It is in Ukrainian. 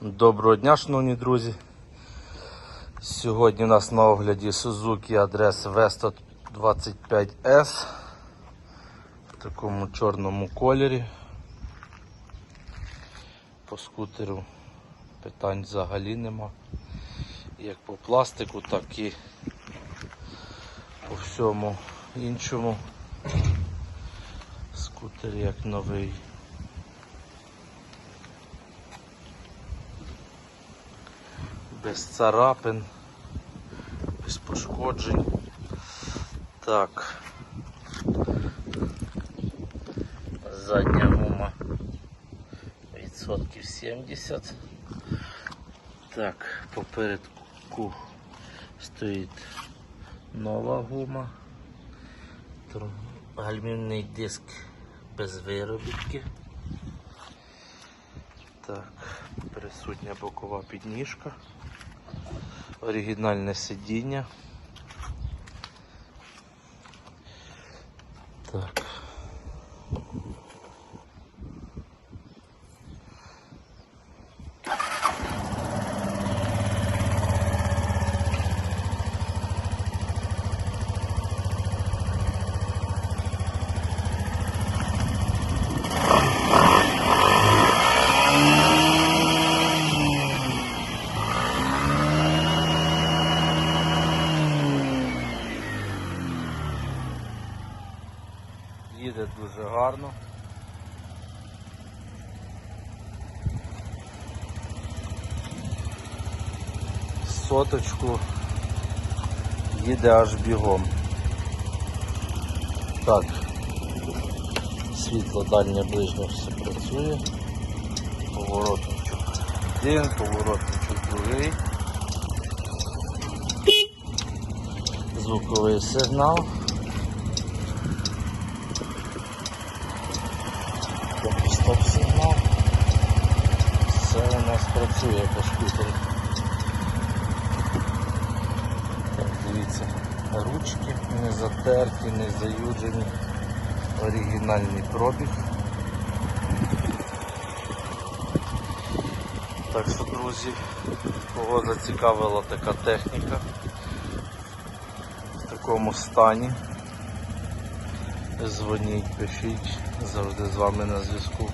Доброго дня, шановні друзі. Сьогодні у нас на огляді Suzuki адрес Vesto 25S в такому чорному кольорі. По скутеру питань взагалі нема. Як по пластику, так і по всьому іншому. Скутер як новий. Без царапин, без пошкоджень. Так. Задня гума відсотків 70. Так, попередку стоїть нова гума. Гальмівний диск без виробітки. Так, присутня бокова підніжка оригінальне сидіння. Так. Їде дуже гарно. Соточку їде аж бігом. Так, світло дальнє ближнє все працює. Поворотничок один, поворотничок другий. Звуковий сигнал. Поки стоп сигнал. Все у нас працює по скутері. Так, дивіться, ручки не затерті, не заюджені. Оригінальний пробіг. Так що, друзі, кого зацікавила така техніка в такому стані. Дзвоніть, пишіть, завжди з вами на зв'язку.